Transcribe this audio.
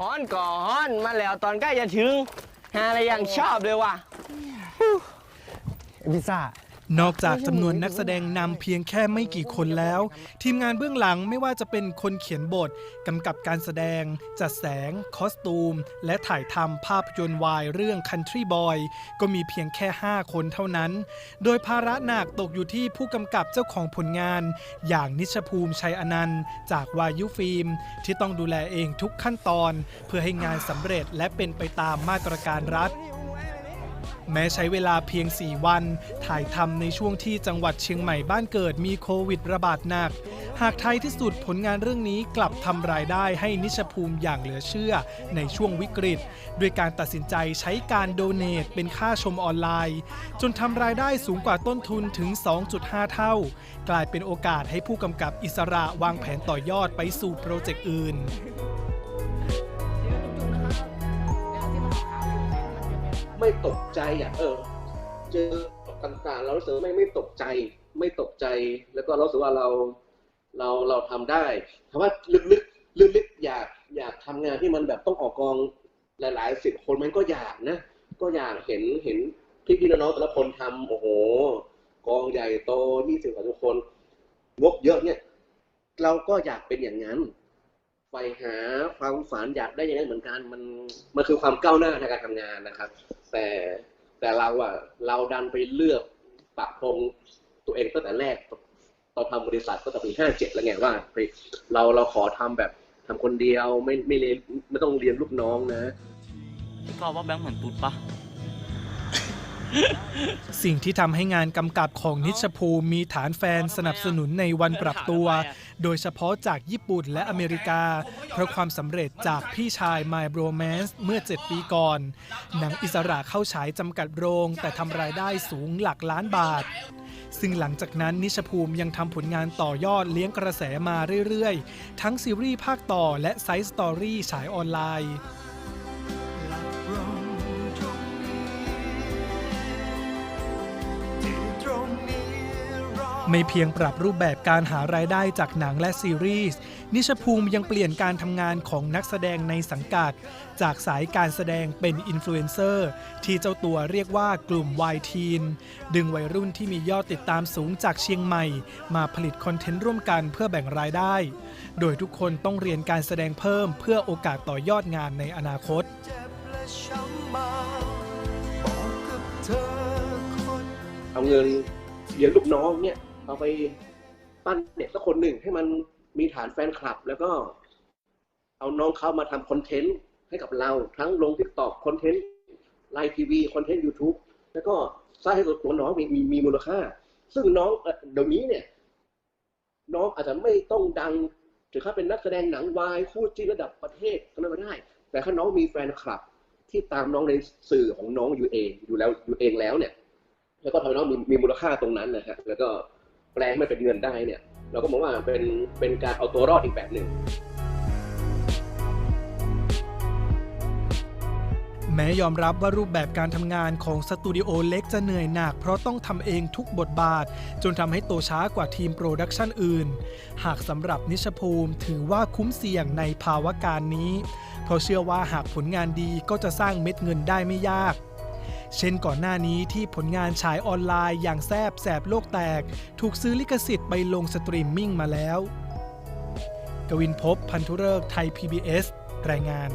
ฮ้อนก่อฮ้อนมาแล้วตอนใกล้จะถึงหาอะไรอย่างชอบเลยว่ะพิซซ่า นอกจากจำนวนนักแสดงนำเพียงแค่ไม่กี่คนแล้ว ทีมงานเบื้องหลังไม่ว่าจะเป็นคนเขียนบทกำกับการแสดง จัดแสง คอสตูม และถ่ายทำภาพยนตร์วายเรื่อง Country Boy ก็มีเพียงแค่ 5 คนเท่านั้น โดยภาระหนักตกอยู่ที่ผู้กำกับเจ้าของผลงาน อย่างนิชภูมิชัยอนันต์ จากวายุฟิล์ม ที่ต้องดูแลเองทุกขั้นตอน เพื่อให้งานสำเร็จและเป็นไปตามมาตรการรัฐ แม้ใช้เวลาเพียง 4 วัน ถ่ายทำในช่วงที่จังหวัดเชียงใหม่บ้านเกิดมีโควิดระบาดหนัก หากไทยที่สุดผลงานเรื่องนี้กลับทำรายได้ให้นิชภูมิอย่างเหลือเชื่อในช่วงวิกฤต ด้วยการตัดสินใจใช้การโดเนทเป็นค่าชมออนไลน์ จนทำรายได้สูงกว่าต้นทุนถึง 2.5 เท่า กลายเป็นโอกาสให้ผู้กำกับอิสระวางแผนต่อยอดไปสู่โปรเจกต์อื่น ไม่ตกใจอะเออ เจอต่างๆ เรารู้สึกว่าไม่ไม่ตกใจ ไม่ตกใจ แล้วก็เราสึกว่าเราเราเราทำได้ถามว่าลึกๆลึกๆอยากอยากทำงานที่มันแบบต้องออกกองหลายๆสิบคนมันก็อยากนะ ก็อยากเห็นเห็นพี่ๆน้องๆแต่ละคนทำโอ้โห กองใหญ่โตยี่สิบกว่าทุกคนงบเยอะเนี่ย เราก็อยากเป็นอย่างนั้น ไปหาความฝันอยากได้อย่างนั้นเหมือนกันมันมันคือความก้าวหน้าในการทำงานนะครับ แต่แต่เราอะเราดันไปเลือกปรับปรุงตัวเองตั้งแต่แรกตอนทำบริษัทก็ตั้งปีห้าเจ็ดแล้วไงว่าเราเราขอทำแบบทำคนเดียวไม่ไม่เรียนไม่ต้องเรียนลูกน้องนะก็ว่าแบงค์เหมือนตุ๊ดปะ สิ่งที่ทำให้งานกำกับของนิชภูมิมีฐานแฟนสนับสนุนในวันปรับตัว โดยเฉพาะจากญี่ปุ่นและอเมริกา เพราะความสำเร็จจากพี่ชาย My Romance เมื่อ 7 ปีก่อน หนังอิสระเข้าฉายจำกัดโรง แต่ทำรายได้สูงหลักล้านบาท ซึ่งหลังจากนั้นนิชภูมิยังทำผลงานต่อยอดเลี้ยงกระแสมาเรื่อยๆ ทั้งซีรีส์ภาคต่อและไซส์สตอรี่ฉายออนไลน์ ไม่เพียงปรับรูปแบบการหารายได้จากหนังและซีรีส์ นิชภูมิยังเปลี่ยนการทำงานของนักแสดงในสังกัด จากสายการแสดงเป็นอินฟลูเอนเซอร์ ที่เจ้าตัวเรียกว่ากลุ่มวายทีน ดึงวัยรุ่นที่มียอดติดตามสูงจากเชียงใหม่ มาผลิตคอนเทนต์ร่วมกันเพื่อแบ่งรายได้ โดยทุกคนต้องเรียนการแสดงเพิ่มเพื่อโอกาสต่อยอดงานในอนาคตเอาเงินเลี้ยงลูกน้องเนี่ย เอาไปปั้นเด็กสักคนหนึ่งให้มันมีฐานแฟนคลับ แล้วก็เอาน้องเขามาทำคอนเทนต์ให้กับเรา ทั้งลงทิกตอกคอนเทนต์ไลฟ์ทีวีคอนเทนต์ยูทูบแล้วก็สร้างให้ตัวน้องมีมีมีมูลค่า ซึ่งน้องเดี๋ยวนี้เนี่ย น้องอาจจะไม่ต้องดังถึงขั้นเป็นนักแสดงหนังวายคู่จิ้นระดับประเทศก็ไม่ได้ แต่ถ้าน้องมีแฟนคลับที่ตามน้องในสื่อของน้องอยู่เองอยู่แล้วอยู่เองแล้วเนี่ย แล้วก็ทำให้น้องมีมีมูลค่าตรงนั้นนะฮะแล้วก็ ลงไม่เป็นเงินได้เนี่ย เราก็มองว่าเป็นเป็นการเอาตัวรอดอีกแบบหนึ่งแม้ยอมรับว่ารูปแบบการทำงานของสตูดิโอเล็กจะเหนื่อยหนักเพราะต้องทำเองทุกบทบาท จนทำให้โตช้ากว่าทีมโปรดักชันอื่น หากสำหรับนิชภูมิถือว่าคุ้มเสี่ยงในภาวะการนี้ เพราะเชื่อว่าหากผลงานดีก็จะสร้างเม็ดเงินได้ไม่ยาก เช่นก่อนหน้านี้ที่ผลงานฉายออนไลน์อย่างแซบแสบโลกแตก ถูกซื้อลิขสิทธิ์ไปลงสตรีมมิ่งมาแล้ว กวินพบพันธุเริกษ์ไทย PBS รายงาน